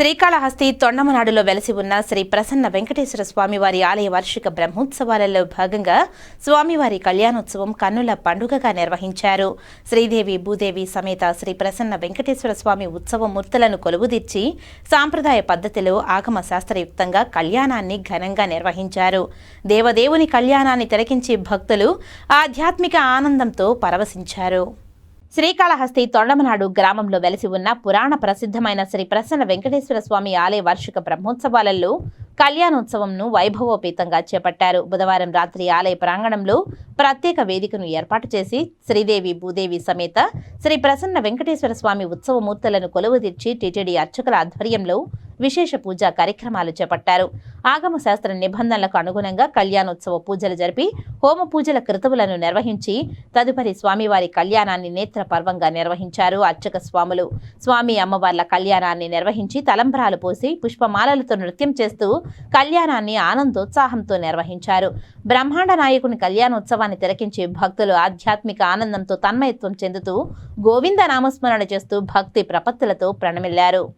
శ్రీకాళహస్తి తొండమనాడులో వెలసి ఉన్న శ్రీ ప్రసన్న వెంకటేశ్వర స్వామివారి ఆలయ వార్షిక బ్రహ్మోత్సవాలలో భాగంగా స్వామివారి కళ్యాణోత్సవం కన్నుల పండుగగా నిర్వహించారు. శ్రీదేవి భూదేవి సమేత శ్రీ ప్రసన్న వెంకటేశ్వర స్వామి ఉత్సవ మూర్తులను కొలువుదీర్చి సాంప్రదాయ పద్ధతిలో ఆగమ శాస్త్రయుక్తంగా కళ్యాణాన్ని ఘనంగా నిర్వహించారు. దేవదేవుని కళ్యాణాన్ని తిలకించి భక్తులు ఆధ్యాత్మిక ఆనందంతో పరవశించారు. శ్రీకాళహస్తి తొండమనాడు గ్రామంలో వెలసి ఉన్న పురాణ ప్రసిద్ధమైన శ్రీ ప్రసన్న వెంకటేశ్వర స్వామి ఆలయ వార్షిక బ్రహ్మోత్సవాలలో కళ్యాణోత్సవంను వైభవోపేతంగా చేపట్టారు. బుధవారం రాత్రి ఆలయ ప్రాంగణంలో ప్రత్యేక వేదికను ఏర్పాటు చేసి శ్రీదేవి భూదేవి సమేత శ్రీ ప్రసన్న వెంకటేశ్వర స్వామి ఉత్సవమూర్తులను కొలువుదీర్చి టీటీడీ అర్చకుల ఆధ్వర్యంలో విశేష పూజా కార్యక్రమాలు చేపట్టారు. ఆగమ శాస్త్ర నిబంధనలకు అనుగుణంగా కళ్యాణోత్సవ పూజలు జరిపి హోమ పూజల కృతువులను నిర్వహించి తదుపరి స్వామివారి కళ్యాణాన్ని నేత్ర పర్వంగా నిర్వహించారు అర్చక స్వాములు స్వామి అమ్మవార్ల కళ్యాణాన్ని నిర్వహించి తలంబ్రాలు పోసి పుష్పమాలలతో నృత్యం చేస్తూ కళ్యాణాన్ని ఆనందోత్సాహంతో నిర్వహించారు. బ్రహ్మాండ నాయకుని కళ్యాణోత్సవాన్ని తిలకించి భక్తులు ఆధ్యాత్మిక ఆనందంతో తన్మయత్వం చెందుతూ గోవింద నామస్మరణ చేస్తూ భక్తి ప్రపత్తులతో ప్రణమిల్లారు.